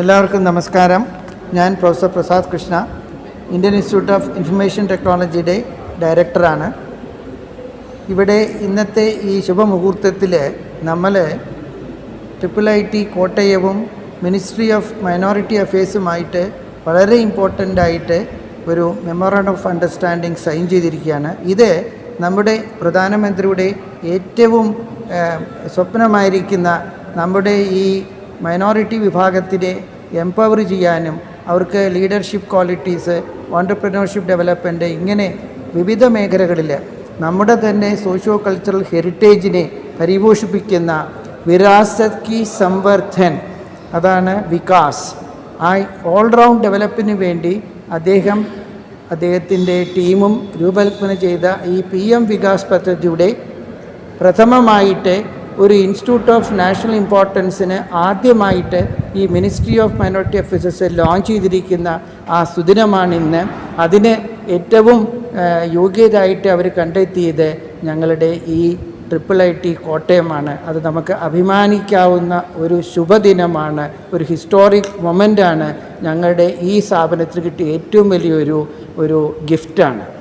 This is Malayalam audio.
എല്ലാവർക്കും നമസ്കാരം. ഞാൻ professor Prasad Krishna Indian institute of information ടെക്നോളജിയുടെ ഡയറക്ടറാണ്. ഇവിടെ ഇന്നത്തെ ഈ ശുഭമുഹൂർത്തത്തിൽ നമ്മൾ ട്രിപ്പിൾ ഐ ടി കോട്ടയവും മിനിസ്ട്രി ഓഫ് മൈനോറിറ്റി അഫയേഴ്സുമായിട്ട് വളരെ ഇമ്പോർട്ടന്റ് ആയിട്ട് ഒരു മെമ്മോറാണ്ടം ഓഫ് അണ്ടർസ്റ്റാൻഡിങ് സൈൻ ചെയ്തിരിക്കുകയാണ്. ഇത് നമ്മുടെ പ്രധാനമന്ത്രിയുടെ ഏറ്റവും സ്വപ്നമായിരിക്കുന്ന നമ്മുടെ ഈ മൈനോറിറ്റി വിഭാഗത്തിനെ എംപവർ ചെയ്യാനും അവർക്ക് ലീഡർഷിപ്പ് ക്വാളിറ്റീസ് ഓണ്ടർപ്രണർഷിപ്പ് ഡെവലപ്മെന്റ് ഇങ്ങനെ വിവിധ മേഖലകളിൽ നമ്മുടെ തന്നെ സോഷ്യോ കൾച്ചറൽ ഹെറിറ്റേജിനെ പരിപോഷിപ്പിക്കുന്ന വിരാസത് കി സംവർദ്ധൻ അതാണ് വികാസ്. ആ ഓൾറൗണ്ട് ഡെവലപ്പിന് വേണ്ടി അദ്ദേഹം അദ്ദേഹത്തിന്റെ ടീമും രൂപകൽപ്പന ചെയ്ത ഈ പി എം വികാസ് പദ്ധതിയുടെ പ്രഥമമായിട്ട് ഒരു ഇൻസ്റ്റിറ്റ്യൂട്ട് ഓഫ് നാഷണൽ ഇമ്പോർട്ടൻസിന് ആദ്യമായിട്ട് ഈ ministry of minority affairs launch ചെയ്തിരിക്കുന്ന ആ സുദിനമാണ് ഇന്ന് അതിന് ഏറ്റവും യോഗ്യതയായിട്ട് അവർ കണ്ടെത്തിയത് ഞങ്ങളുടെ ഈ ട്രിപ്പിൾ ഐ ടി കോട്ടയമാണ്. അത് നമുക്ക് അഭിമാനിക്കാവുന്ന ഒരു ശുഭദിനമാണ്. ഒരു ഹിസ്റ്റോറിക് മൊമെന്റാണ് ഞങ്ങളുടെ ഈ സ്ഥാപനത്തിന് കിട്ടിയ ഏറ്റവും വലിയൊരു ഒരു ഗിഫ്റ്റാണ്